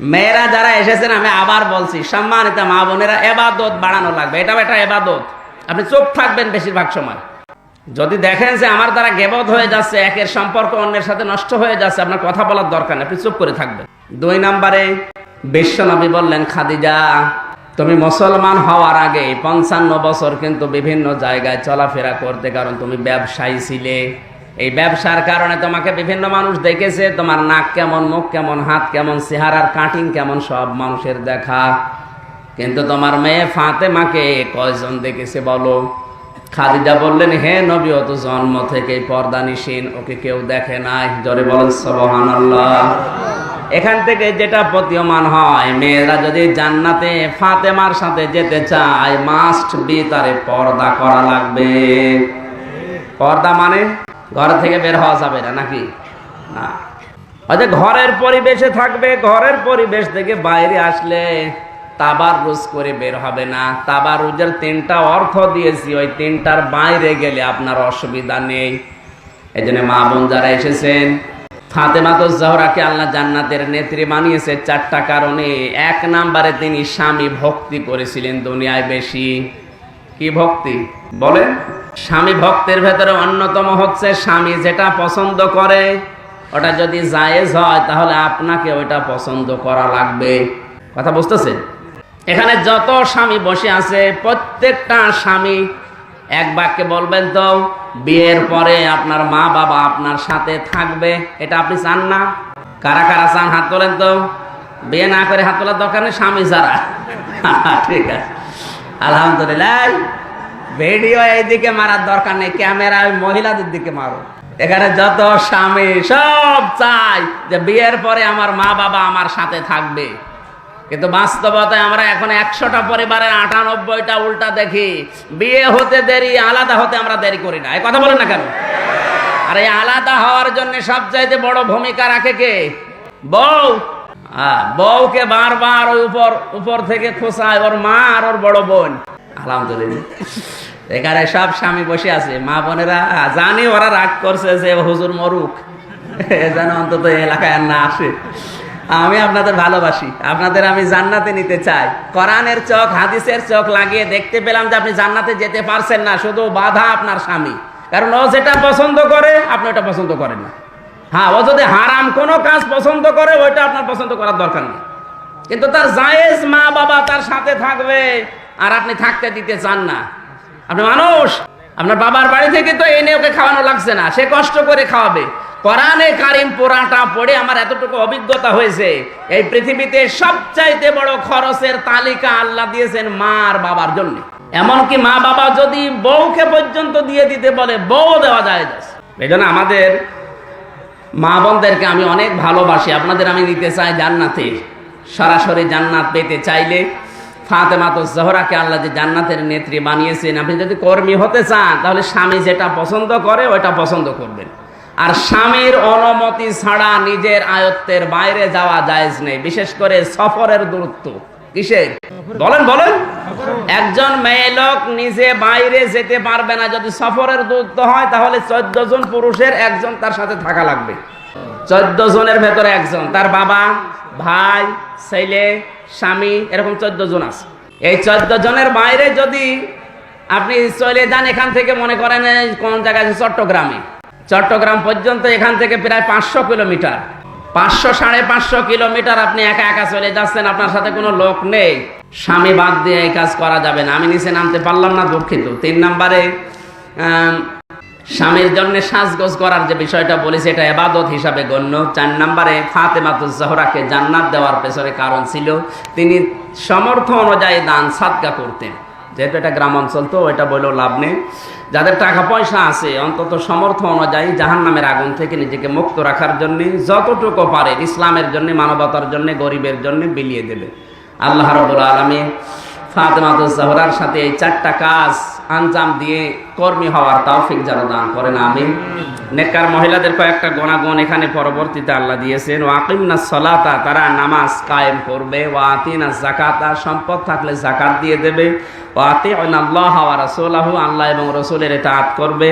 মেয়েরা যারা এসেছেন, আমি আবার বলছি, সম্মানিত মা বোনেরা, এবাদত বাড়ানো লাগবে। এটা একটা এবাদত। আপনি চুপ থাকবেন বেশিরভাগ সময়। যদি দেখেন যে আমার দ্বারা গেবদ হয়ে যাচ্ছে, একের সম্পর্ক অন্যের সাথে নষ্ট হয়ে যাচ্ছে, আপনার কথা বলার দরকার নেই, আপনি চুপ করে থাকবেন। দুই নম্বরে, বিশ্বনবী বললেন, খাদিজা, তুমি মুসলমান হওয়ার আগে পঞ্চান্ন বছর কিন্তু বিভিন্ন জায়গায় চলাফেরা করতে, কারণ তুমি ব্যবসায়ী ছিলে। এই ব্যবসার কারণে তোমাকে বিভিন্ন মানুষ দেখেছে, তোমার নাক কেমন, মুখ কেমন, হাত কেমন, চেহারার কাটিং কেমন, সব মানুষের দেখা। কিন্তু তোমার মেয়ে ফাতেমাকে কয়জন দেখেছে বলো? খাদিজা বললেন, হে নবী অত জন্ম থেকে পর্দা নিশীন, ওকে কেউ দেখে নাই। জরে বলেন সবহান এখান থেকে যেটা প্রতীয়মান হয়, মেয়েরা যদি জান্নাতে ফাতেমার সাথে যেতে চায় মাস্ট বি তারে পর্দা করা লাগবে। পর্দা মানে? ঘর থেকে বের হওয়া যাবে না নাকি? না। হয়তো ঘরের পরিবেশে থাকবে, ঘরের পরিবেশ থেকে বাইরে আসলে তাবার রুজ করে বের হবে না। তাবার রুজের তিনটা অর্থ দিয়েছি, ওই তিনটার বাইরে গেলে আপনার অসুবিধা নেই। এই জন্য মা বোন যারা এসেছেন, ফাতেমা তো জহরাকে আল্লাহ জান্নাতের নেত্রী বানিয়েছে চারটা কারণে। এক নাম্বারে তিনি স্বামী ভক্তি করেছিলেন দুনিয়ায় বেশি। কি ভক্তি? বলেন, স্বামী ভক্তের ভেতরে অন্যতম হচ্ছে স্বামী যেটা পছন্দ করে, ওটা যদি জায়েজ হয়, তাহলে আপনাকে ওইটা পছন্দ করা লাগবে। কথা বুঝতেছেন? এখানে যত স্বামী বসে আছে, প্রত্যেকটা স্বামী এক বাক্যে বলবেন তো, বিয়ের পরে আপনার মা বাবা আপনার সাথে থাকবে, এটা আপনি চান না? কারা কারা চান হাত তোলেন তো? বিয়ে না করে হাত তোলার দরকার নেই স্বামী যারা। ঠিক আছে। আলহামদুলিল্লাহ। ভিডিও এইদিকে মারার দরকার নেই, ক্যামেরা ওই মহিলাদের দিকে মারো। এখানে যত স্বামী সব চাই যে বিয়ের পরে আমার মা বাবা আমার সাথে থাকবে। কিন্তু বাস্তবতায় আমরা এখন একশোটা পরিবারের আটানব্বইটা উল্টা দেখি, বিয়ে হতে দেরি, আলাদা হতে আমরা দেরি করি না। এই কথা বলেন না কেন? আর এই আলাদা হওয়ার জন্য সবচাইতে বড় ভূমিকা রাখে কে? বউ। হ্যাঁ, বউকে বারবার ওই উপর উপর থেকে ওর মা আর ওর বড় বোন। আলহামদুলিল্লাহ। এখানে সব স্বামী বসে আছে। মা বোনেরা ওরা রাগ করছে যে হুজুর মরুক। যেন অন্তত এলাকায় না আসে। আমি আপনাদের ভালোবাসি। আপনাদের আমি জান্নাতে নিতে চাই। কোরআনের চোখ হাদিসের চোখ লাগিয়ে দেখতে পেলাম যে আপনি জান্নাতে যেতে পারছেন না। শুধু বাধা আপনার স্বামী। কারণ ও যেটা পছন্দ করে আপনি ওটা পছন্দ করেন না। হ্যাঁ ও যদি হারাম কোনো কাজ পছন্দ করে, ওইটা আপনার পছন্দ করার দরকার নেই। কিন্তু তার জায়েজ মা বাবা তার সাথে থাকবে, আর আপনি থাকতে দিতে চান না। আপনি মানুষ, আপনার বাবার বাড়ি থেকে তো এনে ওকে খাওয়ানো লাগছে না, সে কষ্ট করে খাওয়াবে। কোরআনে কারিম পোড়াটা পড়ে আমার এতটুকু অভিজ্ঞতা হয়েছে, এই পৃথিবীতে সবচাইতে বড় খরচের তালিকা আল্লাহ দিয়েছেন মা আর বাবার জন্য। এমনকি মা বাবা যদি বউকে পর্যন্ত দিয়ে দিতে বলে বউ দেওয়া যায় এই জন্য আমাদের মা বোনদেরকে আমি অনেক ভালোবাসি। আপনাদের আমি নিতে চাই জান্নাতে। সরাসরি জান্নাত পেতে চাইলে ফাতেমা তো জহরাকে আল্লাহ যে জান্নাতের নেত্রী বানিয়েছেন। আপনি যদি কর্মী হতে চান, তাহলে স্বামী যেটা পছন্দ করে, ওইটা পছন্দ করবেন। আর স্বামীর অনুমতি ছাড়া নিজের আয়ত্তের বাইরে যাওয়া যায় নেই, বিশেষ করে সফরের দূরত্ব। কিসের? বলেন বলেন। একজন মেয়ে লোক নিজে বাইরে যেতে পারবে না, যদি সফরের দূরত্ব হয়, তাহলে চোদ্দ জন পুরুষের একজন তার সাথে থাকা লাগবে। চোদ্দ জনের ভেতরে একজন, তার বাবা, ভাই, ছেলে, স্বামী, এরকম চোদ্দ জন আছে। এই চোদ্দ জনের বাইরে যদি আপনি চলে যান, এখান থেকে মনে করেন কোন জায়গায় আছে? চট্টগ্রামে। চট্টগ্রাম পর্যন্ত এখান থেকে প্রায় পাঁচশো কিলোমিটার। পাঁচশো, সাড়ে পাঁচশো কিলোমিটার আপনি একা একা চলে যাচ্ছেন, আপনার সাথে কোনো লোক নেই। স্বামী বাদ দিয়ে এই কাজ করা যাবে না। আমি নিচে নামতে পারলাম না, দুঃখিত। তিন নম্বরে স্বামীর জন্য সাজগোজ করার যে বিষয়টা বলেছি, এটা এবাদত হিসাবে গণ্য। চার নম্বরে ফাতেমাতুজ জহরাকে জান্নাত দেওয়ার পেছনে কারণ ছিল, তিনি সমর্থ অনুযায়ী দান সাদকা করতেন। যেহেতু এটা গ্রাম অঞ্চল তো, এটা বলেও লাভ নেই। যাদের টাকা পয়সা আছে, অন্তত সমর্থ অনুযায়ী জাহান নামের আগুন থেকে নিজেকে মুক্ত রাখার জন্যে, যতটুকু পারে ইসলামের জন্য, মানবতার জন্য, গরিবের জন্য বিলিয়ে দেবে আল্লাহ রবুল আলমী ফাতেমাতুজ জহরার সাথে এই চারটা কাজ আঞ্জাম দিয়ে কর্মী হওয়ার তৌফিক যেন দান করেন আমি নেককার মহিলাদের কয়েকটা গুণাগুণ এখানে পরবর্তীতে আল্লাহ দিয়েছেন। ওয়াকিমনা সলাতা তারা নামাজ কায়েম করবে। ওয়াতিনা জাকাতা সম্পদ থাকলে জাকাত দিয়ে দেবে। ওয়াতি আল্লাহ ওয়া রাসূলাহু আল্লাহ এবং রসুলের এতাআত করবে।